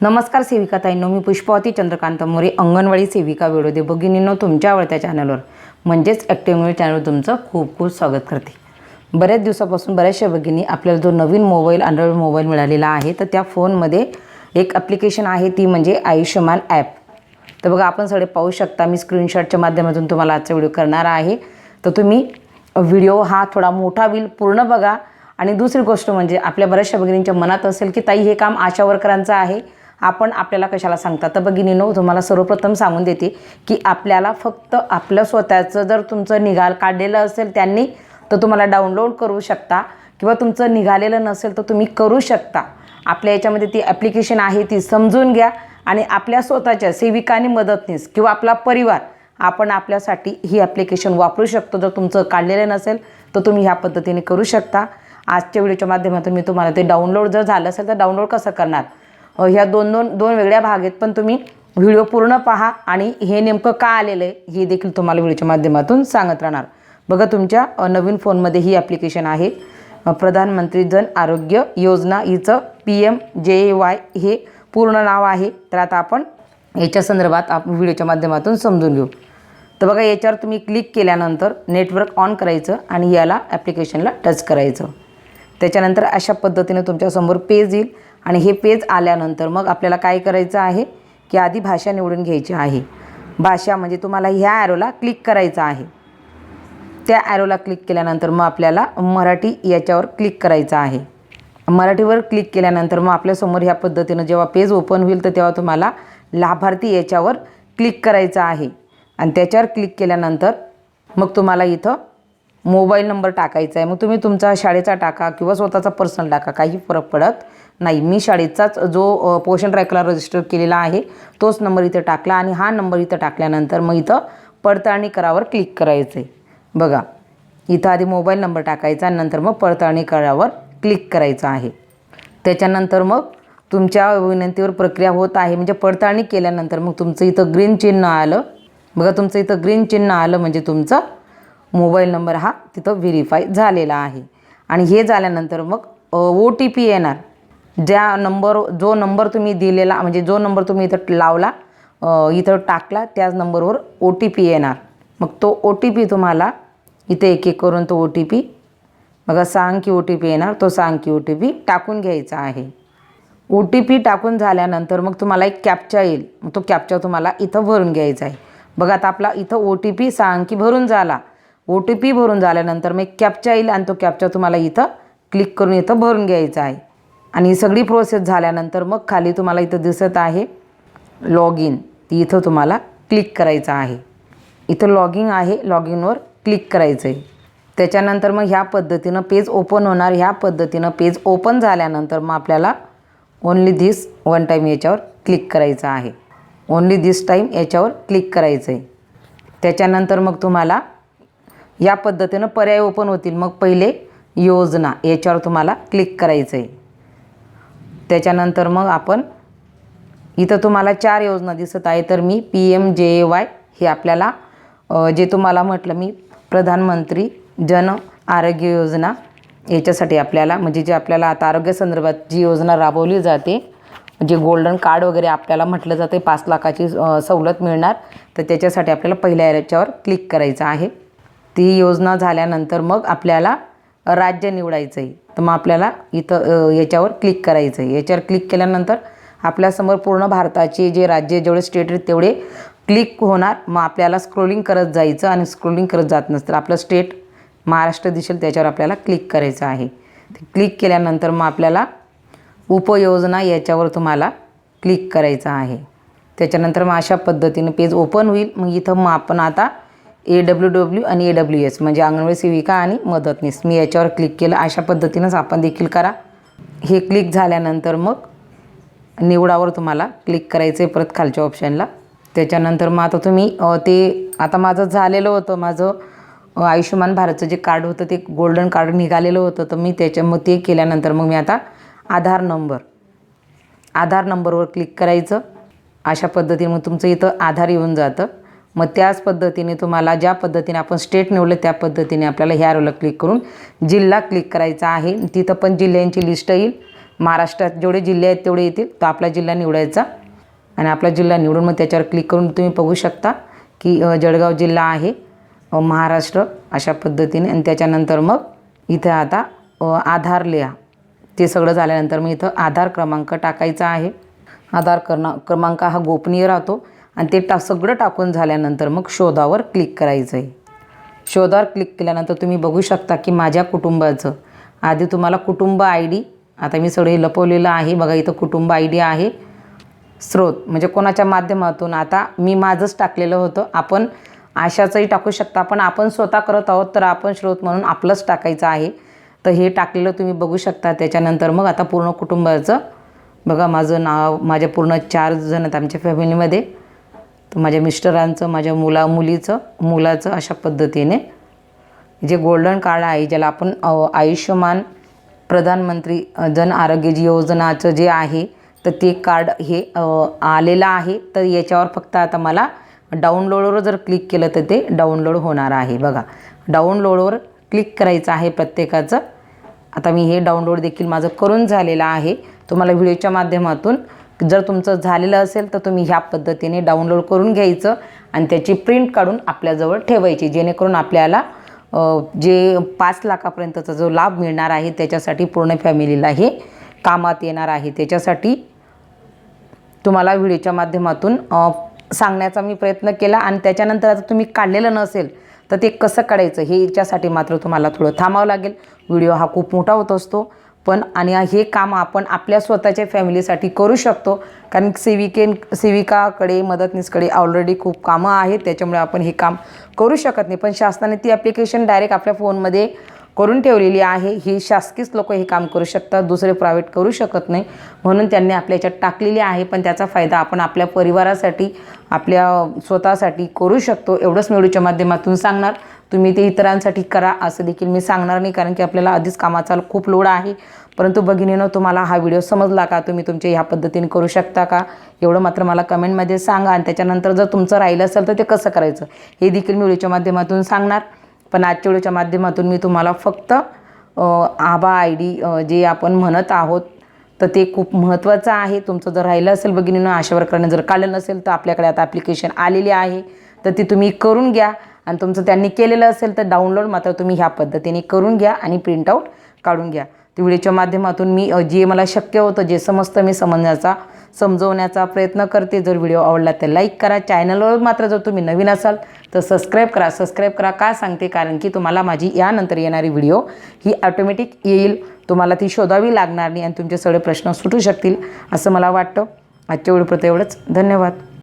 नमस्कार सेविका ताईंनो मी पुष्पावती चंद्रकांत मोरे अंगणवाडी सेविका वेळोदे भगिनींनो तुमच्या आवडत्या चॅनलवर म्हणजेच ॲक्टिव्ह चॅनल तुमचं खूप खूप स्वागत करते. बऱ्याच दिवसापासून बऱ्याचशा भगिनी आपल्याला जो नवीन मोबाईल अँड्रॉइड मोबाईल मिळालेला आहे तर त्या फोनमध्ये एक ॲप्लिकेशन आहे ती म्हणजे आयुष्यमान ॲप तर बघा आपण सगळे पाहू शकता मी स्क्रीनशॉटच्या माध्यमातून तुम्हाला आजचा व्हिडिओ करणार आहे. तर तुम्ही व्हिडिओ हा थोडा मोठा होईल पूर्ण बघा. आणि दुसरी गोष्ट म्हणजे आपल्या बऱ्याचशा भगिनींच्या मनात असेल की ताई हे काम आशा वर्करांचं आहे. आपण आपल्याला कशाला सांगता तर भगिनीनो तुम्हाला सर्वप्रथम सांगून देते की आपल्याला फक्त आपलं स्वतःचं जर तुमचं निघाल काढलेलं असेल त्यांनी तर तुम्हाला डाउनलोड करू शकता. किंवा तुमचं निघालेलं नसेल तर तुम्ही करू शकता. आपल्या याच्यामध्ये ती ॲप्लिकेशन आहे ती समजून घ्या. आणि आपल्या स्वतःच्या सेविकाने मदतनीस किंवा आपला परिवार आपण आपल्यासाठी ही ॲप्लिकेशन वापरू शकतो. जर तुमचं काढलेलं नसेल तर तुम्ही ह्या पद्धतीने करू शकता. आजच्या व्हिडिओच्या माध्यमातून मी तुम्हाला ते डाउनलोड जर झालं असेल तर डाउनलोड कसं करणार? ह्या दोन दोन दोन वेगळ्या भाग आहेत पण तुम्ही व्हिडिओ पूर्ण पहा आणि हे नेमकं का आलेलं आहे हे देखील तुम्हाला व्हिडिओच्या माध्यमातून सांगत राहणार. बघा तुमच्या नवीन फोनमध्ये ही ॲप्लिकेशन आहे. प्रधानमंत्री जन आरोग्य योजना हिचं पी एम जे वाय हे पूर्ण नाव आहे. तर आता आपण याच्या संदर्भात आपण व्हिडिओच्या माध्यमातून समजून घेऊ. तर बघा याच्यावर तुम्ही क्लिक केल्यानंतर नेटवर्क ऑन करायचं आणि याला ॲप्लिकेशनला टच करायचं. त्याच्यानंतर अशा पद्धतीने तुमच्यासमोर पेज येईल. आणि हे पेज आल्यानंतर मग आपल्याला काय करायचं आहे? की आधी भाषा निवडून घ्यायची आहे. भाषा म्हणजे तुम्हाला ह्या ॲरोला क्लिक करायचं आहे. त्या ॲरोला क्लिक केल्यानंतर मग आपल्याला मराठी याच्यावर क्लिक करायचं आहे. मराठीवर क्लिक केल्यानंतर मग आपल्यासमोर ह्या पद्धतीनं जेव्हा पेज ओपन होईल तर तेव्हा तुम्हाला लाभार्थी याच्यावर क्लिक करायचं आहे. आणि त्याच्यावर क्लिक केल्यानंतर मग तुम्हाला इथं मोबाईल नंबर टाकायचा आहे. मग तुम्ही तुमचा शाळेचा टाका किंवा स्वतःचा पर्सनल टाका. काही फरक पडत नाही मी शाळेचाच जो पोषण ट्रॅकला रजिस्टर केलेला आहे तोच नंबर इथं टाकला आणि हा नंबर इथं टाकल्यानंतर मग इथं पडताळणी करावर क्लिक करायचं आहे बघा इथं आधी मोबाईल नंबर टाकायचा नंतर मग पडताळणी करावर क्लिक करायचं आहे. त्याच्यानंतर मग तुमच्या विनंतीवर प्रक्रिया होत आहे म्हणजे पडताळणी केल्यानंतर मग तुमचं इथं ग्रीन चिन्ह आलं. बघा तुमचं इथं ग्रीन चिन्ह आलं म्हणजे तुमचा मोबाईल नंबर हा तिथं व्हेरीफाय झालेला आहे. आणि हे झाल्यानंतर मग ओ टी पी येणार. ज्या नंबर जो नंबर तुम्ही दिलेला म्हणजे जो नंबर तुम्ही इथं लावला इथं टाकला त्याच नंबरवर ओ टी पी येणार. मग तो ओ टी पी तुम्हाला इथे एक एक करून तो ओ टी पी बघा सांग की ओ टी पी येणार तो सांग की ओ टी पी टाकून घ्यायचा आहे. ओ टी पी टाकून झाल्यानंतर मग तुम्हाला एक कॅप्चा येईल. मग तो कॅप्चा तुम्हाला इथं भरून घ्यायचा आहे. बघा आता आपला इथं ओ टी पी सांग की भरून झाला. ओ टी पी भरून झाल्यानंतर मग एक कॅप्चा येईल आणि तो कॅप्चा तुम्हाला इथं क्लिक करून इथं भरून घ्यायचा आहे. आणि सगळी प्रोसेस झाल्यानंतर मग खाली तुम्हाला इथं दिसत आहे लॉग इन ती इथं तुम्हाला क्लिक करायचं आहे. इथं लॉगिंग आहे लॉग इनवर क्लिक करायचं आहे त्याच्यानंतर मग ह्या पद्धतीनं पेज ओपन होणार. ह्या पद्धतीनं पेज ओपन झाल्यानंतर मग आपल्याला ओन्ली दिस वन टाईम याच्यावर क्लिक करायचं आहे. ओन्ली दिस टाईम याच्यावर क्लिक करायचं आहे त्याच्यानंतर मग तुम्हाला या पद्धतीनं पर्याय ओपन होतील. मग पहिले योजना याच्यावर तुम्हाला क्लिक करायचं आहे त्याच्यानंतर मग आपण इथं तुम्हाला चार योजना दिसत आहे. तर मी पी एम जे ए वाय हे आपल्याला जे तुम्हाला म्हटलं मी प्रधानमंत्री जन आरोग्य योजना याच्यासाठी आपल्याला म्हणजे जे आपल्याला आता आरोग्यासंदर्भात जी योजना राबवली जाते जे गोल्डन कार्ड वगैरे आपल्याला म्हटलं जाते पाच लाखाची सवलत मिळणार तर त्याच्यासाठी आपल्याला पहिल्या याच्यावर क्लिक करायचं आहे. ती योजना झाल्यानंतर मग आपल्याला राज्य निवडायचं आहे तर मग आपल्याला इथं याच्यावर क्लिक करायचं आहे याच्यावर क्लिक केल्यानंतर आपल्यासमोर पूर्ण भारताचे जे राज्य जेवढे स्टेट आहेत तेवढे क्लिक होणार. मग आपल्याला स्क्रोलिंग करत जायचं आणि स्क्रोलिंग करत जात नसतं. आपलं स्टेट महाराष्ट्र दिसेल त्याच्यावर आपल्याला क्लिक करायचं आहे. क्लिक केल्यानंतर मग आपल्याला उपयोजना याच्यावर तुम्हाला क्लिक करायचं आहे. त्याच्यानंतर मग अशा पद्धतीनं पेज ओपन होईल. मग इथं मग आपण आता ए डब्ल्यू डब्ल्यू आणि ए डब्ल्यू एस म्हणजे अंगणवाडी सेविका आणि मदतनीस. मी याच्यावर क्लिक केलं. अशा पद्धतीनंच आपण देखील करा. हे क्लिक झाल्यानंतर मग निवडावर तुम्हाला क्लिक करायचं आहे परत खालच्या ऑप्शनला त्याच्यानंतर मग आता तुम्ही ते आता माझं झालेलं होतं. माझं आयुष्यमान भारतचं जे कार्ड होतं ते गोल्डन कार्ड निघालेलं होतं. तर मी त्याच्या मग ते केल्यानंतर मग मी आता आधार नंबर आधार नंबरवर क्लिक करायचं. अशा पद्धतीने मग तुमचं इथं आधार येऊन जातं. मग त्याच पद्धतीने तुम्हाला ज्या पद्धतीने आपण स्टेट निवडलं त्या पद्धतीने आपल्याला ह्या रोला क्लिक करून जिल्हा क्लिक करायचा आहे. तिथं पण जिल्ह्यांची लिस्ट येईल. महाराष्ट्रात जेवढे जिल्हे आहेत तेवढे येतील. तो आपला जिल्हा निवडायचा. आणि आपला जिल्हा निवडून मग त्याच्यावर क्लिक करून तुम्ही बघू शकता की जळगाव जिल्हा आहे महाराष्ट्र अशा पद्धतीने. आणि त्याच्यानंतर मग इथं आता आधार लिहा. ते सगळं झाल्यानंतर मग इथं आधार क्रमांक टाकायचा आहे. आधार कर्ण क्रमांक हा गोपनीय राहतो. आणि ते टा सगळं टाकून झाल्यानंतर मग शोधावर क्लिक करायचं आहे शोधावर क्लिक केल्यानंतर तुम्ही बघू शकता की माझ्या कुटुंबाचं आधी तुम्हाला कुटुंब आय डी आता मी सगळे लपवलेलं आहे बघा इथं कुटुंब आय डी आहे. स्रोत म्हणजे कोणाच्या माध्यमातून आता मी माझंच टाकलेलं होतं आपण आशाचंही टाकू शकता पण आपण स्वतः करत आहोत तर आपण स्रोत म्हणून आपलंच टाकायचं आहे. तर हे टाकलेलं तुम्ही बघू शकता त्याच्यानंतर मग आता पूर्ण कुटुंबाचं बघा माझं नाव माझ्या पूर्ण चार जण आहेत आमच्या फॅमिलीमध्ये तर माझ्या मिस्टरांचं माझ्या मुला मुलीचं मुलाचं अशा पद्धतीने. जे गोल्डन कार्ड आहे ज्याला आपण आयुष्यमान प्रधानमंत्री जन आरोग्य जी योजनाचं जे आहे तर ते कार्ड हे आलेलं आहे. तर याच्यावर फक्त आता मला डाउनलोडवर जर क्लिक केलं तर ते डाउनलोड होणार आहे. बघा डाउनलोडवर क्लिक करायचं आहे प्रत्येकाचं. आता मी हे डाउनलोड देखील माझं करून झालेलं आहे. तुम्हाला व्हिडिओच्या माध्यमातून जर तुमचं झालेलं असेल तर तुम्ही ह्या पद्धतीने डाउनलोड करून घ्यायचं आणि त्याची प्रिंट काढून आपल्याजवळ ठेवायची जेणेकरून आपल्याला जे पाच लाखापर्यंतचा जो लाभ मिळणार आहे त्याच्यासाठी पूर्ण फॅमिलीला हे कामात येणार आहे. त्याच्यासाठी तुम्हाला व्हिडिओच्या माध्यमातून सांगण्याचा मी प्रयत्न केला आणि त्याच्यानंतर आता तुम्ही काढलेलं नसेल तर ते कसं काढायचं हे याच्यासाठी मात्र तुम्हाला थोडं थांबावं लागेल. व्हिडिओ हा खूप मोठा होत असतो. पण आणि हे काम आपण आपल्या स्वतःच्या फॅमिलीसाठी करू शकतो. कारण सेविके सेविकाकडे मदतनीसकडे ऑलरेडी खूप कामं आहेत. त्याच्यामुळे आपण हे काम करू शकत नाही. पण शासनाने ती ॲप्लिकेशन डायरेक्ट आपल्या फोनमध्ये करून ठेवलेली आहे. ही शासकीच लोक हे काम करू शकतात. दुसरे प्रायव्हेट करू शकत नाही. म्हणून त्यांनी आपल्या याच्यात टाकलेली आहे. पण त्याचा फायदा आपण आपल्या परिवारासाठी आपल्या स्वतःसाठी करू शकतो. एवढंच मेडूच्या व्हिडिओच्या माध्यमातून सांगणार. तुम्ही ते इतरांसाठी करा असं देखील मी सांगणार नाही. कारण की आपल्याला आधीच कामाचा खूप लोड आहे. परंतु भगिनीनं तुम्हाला हा व्हिडिओ समजला का? तुम्ही तुमच्या ह्या पद्धतीने करू शकता का? एवढं मात्र मला कमेंटमध्ये सांगा. आणि त्याच्यानंतर जर तुमचं राहिलं असेल तर ते कसं करायचं? हे देखील मी व्हिडिओच्या माध्यमातून सांगणार. पण आजच्या व्हिडिओच्या माध्यमातून मी तुम्हाला फक्त आभा आय डी जे आपण म्हणत आहोत तर ते खूप महत्त्वाचं आहे. तुमचं जर राहिलं असेल भगिनीनं आशा प्रकारे जर काढलं नसेल तर आपल्याकडे आता ॲप्लिकेशन आलेली आहे. तर ती तुम्ही करून घ्या. आणि तुमचं त्यांनी केलेलं असेल तर डाउनलोड मात्र तुम्ही ह्या पद्धतीने करून घ्या आणि प्रिंटआउट काढून घ्या. ती व्हिडिओच्या माध्यमातून मी जे मला शक्य होतं जे समजतं मी समजण्याचा समजवण्याचा प्रयत्न करते. जर व्हिडिओ आवडला तर लाईक करा. चॅनलवर मात्र जर तुम्ही नवीन असाल तर सबस्क्राईब करा सबस्क्राईब करा. का सांगते? कारण की तुम्हाला माझी यानंतर येणारी व्हिडिओ ही ऑटोमॅटिक येईल. तुम्हाला ती शोधावी लागणार नाही आणि तुमचे सगळे प्रश्न सुटू शकतील असं मला वाटतं. आजच्या व्हिडिओपुरतं एवढंच. धन्यवाद.